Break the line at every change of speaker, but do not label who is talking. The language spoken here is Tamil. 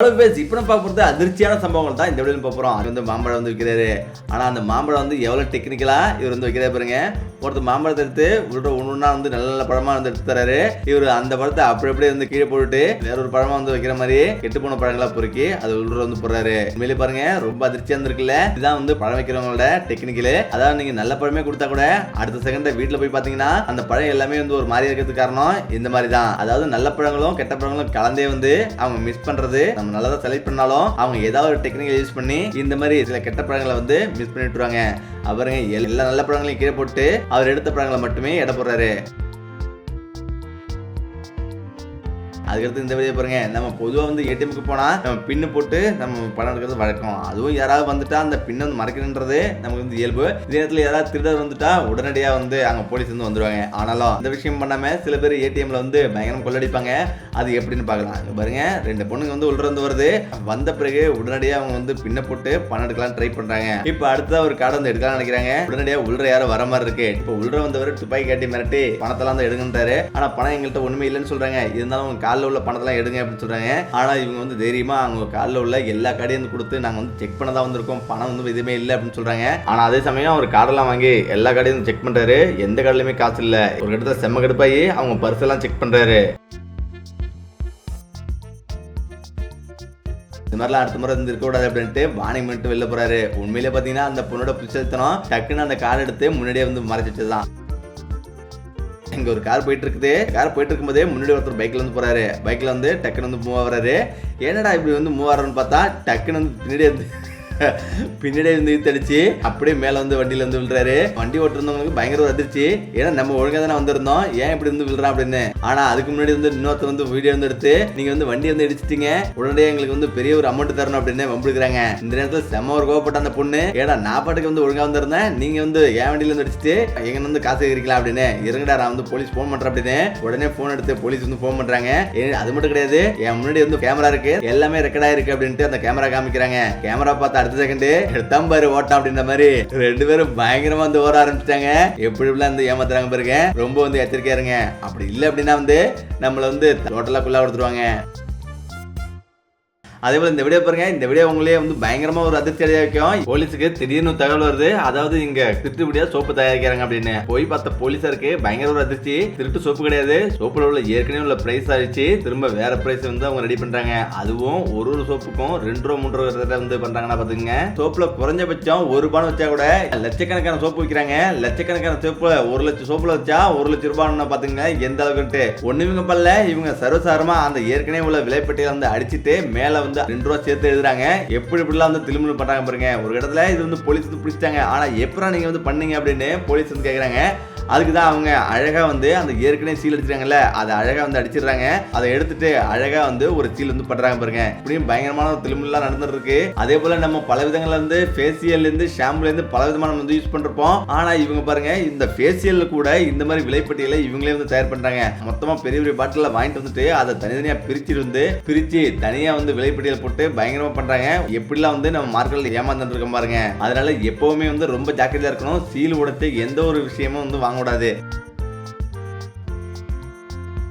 ஹலோ பேஸ் இப்போ நம்ம பார்க்க அதிர்ச்சியான சம்பவங்கள் தான் இந்த வீடியோ பார்க்க போகிறோம் அது வந்து மாம்பழம் வந்து விற்கிறாரு ஆனால் அந்த மாம்பழம் வந்து எவ்வளோ டெக்னிக்கலாக இவர் வந்து வைக்கிறாரு பாருங்க. ஒருத்தர் மாம்பழத்தை எடுத்து உள்ள ஒன்று ஒன்றா வந்து நல்ல நல்ல பழமாக வந்து எடுத்து தராரு. இவர் அந்த பழத்தை அப்படி அப்படியே வந்து கீழே போட்டுட்டு வேற ஒரு பழமாக வந்து வைக்கிற மாதிரி கெட்டு போன பழங்களாக பொறுக்கி அது உள்ள வந்து போடுறாரு. உண்மையிலே பாருங்க ரொம்ப அதிர்ச்சியாக இருந்திருக்குல்ல. இதுதான் வந்து பழம் வைக்கிறவங்களோட டெக்னிக்கலு அதாவது நீங்கள் நல்ல பழமே கொடுத்தா கூட அடுத்த செகண்டை வீட்டில் போய் பார்த்தீங்கன்னா அந்த பழம் எல்லாமே வந்து ஒரு மாதிரி இருக்கிறதுக்கு காரணம் இந்த மாதிரி தான். அதாவது நல்ல பழங்களும் கெட்ட பழங்களும் கலந்தே வந்து அவங்க மிஸ் பண்ணுறது நம்ம நல்லதா செலக்ட் பண்ணாலும் அவங்க ஏதாவது ஒரு டெக்னிக்கல் யூஸ் பண்ணி இந்த மாதிரி சில கெட்ட பழங்களை வந்து மிஸ் பண்ணிட்டுருவாங்க அவருங்க எல்லா நல்ல படங்களையும் கீழே போட்டு அவர் எடுத்த பழங்களை மட்டுமே இட போடுறாரு. அதுக்கடுத்து இந்த வழியை பாருங்க. நம்ம பொதுவாக வந்து ஏடிஎம்க்கு போனால் நம்ம பின்னு போட்டு நம்ம பணம் எடுக்கிறது வழக்கம். அதுவும் யாராவது வந்துட்டா அந்த பின்னை வந்து மறைக்கணுன்றது நமக்கு வந்து இயல்பு. இதே நேரத்தில் யாராவது திருடர் வந்துட்டா உடனடியாக வந்து அங்கே போலீஸ் வந்து வந்துடுவாங்க ஆனாலும் இந்த விஷயம் பண்ணாமல் சில பேர் ஏடிஎம்ல வந்து பயங்கரம் கொள்ளடிப்பாங்க. அது எப்படின்னு பார்க்கலாம். பாருங்க. ரெண்டு பொண்ணுங்க வந்து உள்ள இருந்து வருது. வந்த பிறகு உடனடியாக அவங்க வந்து பின்ன போட்டு பணம் எடுக்கலாம் ட்ரை பண்றாங்க. இப்போ அடுத்ததா ஒரு கார்டு வந்து எடுக்கலாம் நினைக்கிறாங்க. உடனடியாக உள்ள யாரும் வர மாதிரி இருக்கு. இப்போ உள்ள வந்தவர் துப்பாக்கி காட்டி மிரட்டி பணத்தெல்லாம் வந்து எடுங்கன்றாரு. ஆனால் பணம் எங்கள்கிட்ட ஒன்றுமே இல்லைன்னு சொல்றாங்க. இருந்தாலும் அவங்க காலில் உள்ள பணத்தெல்லாம் எடுங்க அப்படின்னு சொல்கிறாங்க ஆனால் இவங்க வந்து தைரியமாக அவங்க காலில் உள்ள எல்லா கடையும் வந்து கொடுத்து நாங்கள் வந்து செக் பண்ண தான் வந்திருக்கோம். பணம் வந்து எதுவுமே இல்லை அப்படின்னு சொல்கிறாங்க ஆனால் அதே சமயம் அவர் கார்டெல்லாம் வாங்கி எல்லா கடையும் செக் பண்ணுறாரு எந்த கடையிலுமே காசு இல்லை. ஒரு இடத்துல செம்ம கடுப்பாகி அவங்க பர்ஸ் எல்லாம் செக் பண்ணுறாரு இந்த மாதிரிலாம் அடுத்த முறை இருந்திருக்க கூடாது அப்படின்ட்டு வாணி மட்டும் வெளில போறாரு. உண்மையிலே பார்த்தீங்கன்னா அந்த பொண்ணோட பிடிச்சத்தனம் டக்குன்னு அந்த கார் எடுத்து முன்னாடியே வந்து மறைச்சிட்டு தான் இங்க ஒரு கார் போயிட்டு இருக்குது கார் போயிட்டு இருக்கும்போதே முன்னாடி ஒருத்தர் பைக்ல வந்து போறாரு. பைக்ல வந்து டக்குன்னு வந்து மூவ் ஆகுறாரு. என்னடா இப்படி வந்து மூவ் ஆகிறன்னு பார்த்தா டக்குன்னு வந்து பின்னாடி வந்து பின்னாடியே வந்து தடிச்சு அப்படியே மேலே வந்து வண்டியில வந்து விழுறாரு. வண்டி ஓட்டுறவங்களுக்கு பயங்கர ஒரு அதிர்ச்சி. ஏன்னா நம்ம ஒழுங்கா தானே வந்திருந்தோம். ஏன் இப்படி வந்து விழுறான் அப்படின்னு. ஆனால் அதுக்கு முன்னாடி வந்து இன்னொருத்தர் வந்து வீடியோ வந்து எடுத்து நீங்கள் வந்து வண்டி வந்து இடிச்சிட்டீங்க. உடனடியே எங்களுக்கு வந்து பெரிய ஒரு அமௌண்ட் தரணும் அப்படின்னு வம்பிடுக்கிறாங்க இந்த நேரத்தில் செம்ம ஒரு கோவப்பட்ட அந்த பொண்ணு. ஏடா நான் பாட்டுக்கு வந்து ஒழுங்காக வந்திருந்தேன். நீங்கள் வந்து என் வண்டியில வந்து அடிச்சுட்டு எங்க வந்து காசு கேட்கலாம் அப்படின்னு. இருங்கடா நான் வந்து போலீஸ் ஃபோன் பண்ணுறேன் அப்படின்னு. உடனே ஃபோன் எடுத்து போலீஸ் வந்து ஃபோன் பண்ணுறாங்க ஏ, அது மட்டும் கிடையாது. என் முன்னாடி வந்து கேமரா இருக்கு. எல்லாமே ரெக்கார்டாக இருக்கு அப்படின்ட்டு அந்த கேமரா காமிக்கிறாங்க. கேமரா பார்த்தா அடுத்த செகண்ட் எடுத்தான் பாரு ஓட்டம் அப்படின்ற மாதிரி. ரெண்டு பேரும் பயங்கரமா வந்து ஓட ஆரம்பிச்சிட்டாங்க. எப்படி இப்படிலாம் வந்து ஏமாத்துறாங்க பாருங்க. ரொம்ப வந்து எச்சரிக்கையா இருங்க. அப்படி இல்லை அப்படின்னா வந்து நம்மளை வந்து டோட்டலாக குள்ளா கொடுத்துருவாங்க. அதே போல இந்த வீடியோ பாருங்க இந்த வீடியோ உங்களே வந்து பயங்கரமா ஒரு அதிர்ச்சி அடைய வைக்கும். போலீஸுக்கு திடீர்னு தகவல் வருது. அதாவது இங்க திருட்டுபடியா சோப்பு தயாரிக்கிறாங்க அப்படின்னு. போய் பார்த்த போலீஸருக்கு பயங்கர ஒரு அதிர்ச்சி. திருட்டு சோப்பு கிடையாது. சோப்புல உள்ள ஏற்கனவே உள்ள பிரைஸ் ஆயிடுச்சு. திரும்ப வேற பிரைஸ் வந்து அவங்க ரெடி பண்றாங்க. அதுவும் ஒரு ஒரு சோப்புக்கும் ரெண்டு ரூபா மூன்று ரூபா வந்து பண்றாங்கன்னா பாத்துங்க சோப்புல குறைஞ்சபட்சம் ஒரு ரூபான்னு வச்சா கூட லட்சக்கணக்கான சோப்பு விற்கிறாங்க லட்சக்கணக்கான சோப்பு ஒரு லட்சம் சோப்புல வச்சா ஒரு லட்சம் ரூபான்னு பாத்துங்க எந்த அளவுக்கு ஒண்ணு இவங்க பண்ணல. இவங்க சர்வசாரமா அந்த ஏற்கனவே உள்ள விலைப்பட்டியல வந்து அடிச்சிட்டு மேல வந்து ரெண்டு ரூபா சேர்த்து எழுதுறாங்க. எப்படி இப்படிலாம் வந்து திரும்ப பண்றாங்க பாருங்க. ஒரு இடத்துல இது வந்து போலீஸ் வந்து பிடிச்சிட்டாங்க. ஆனா எப்பறம் நீங்க வந்து பண்ணீங்க அப்படின்னு போலீஸ் வந்து கேக்குறாங்க. அதுக்கு தான் அவங்க அழகாக வந்து அந்த ஏற்கனவே சீல் அடிச்சிருக்காங்கல்ல அதை அழகாக வந்து அடிச்சிடுறாங்க. அதை எடுத்துட்டு அழகாக வந்து ஒரு சீல் வந்து படுறாங்க பாருங்க. இப்படியும் பயங்கரமான ஒரு திரும்பலாம் நடந்துட்டு இருக்கு அதே போல நம்ம பல விதங்கள்ல இருந்து ஃபேசியல் இருந்து ஷாம்புல இருந்து பல விதமான நம்ம வந்து யூஸ் பண்ணிருப்போம். ஆனா இவங்க பாருங்க இந்த ஃபேசியல் கூட இந்த மாதிரி விலைப்பட்டியலை இவங்களே வந்து தயார் பண்றாங்க. மொத்தமா பெரிய பெரிய பாட்டில வாங்கிட்டு வந்துட்டு அதை தனித்தனியா பிரிச்சு வந்து பிரிச்சு தனியா வந்து விலைப்பட்டியல் போட்டு பயங்கரமா பண்றாங்க. எப்படிலாம் வந்து நம்ம மார்க்கெட்ல ஏமாந்துட்டு இருக்கோம் பாருங்க. அதனால எப்பவுமே வந்து ரொம்ப ஜாக்கிரதையா இருக்கணும். சீல் உடைத்து எந்த ஒரு விஷயமும் வந்து ahora de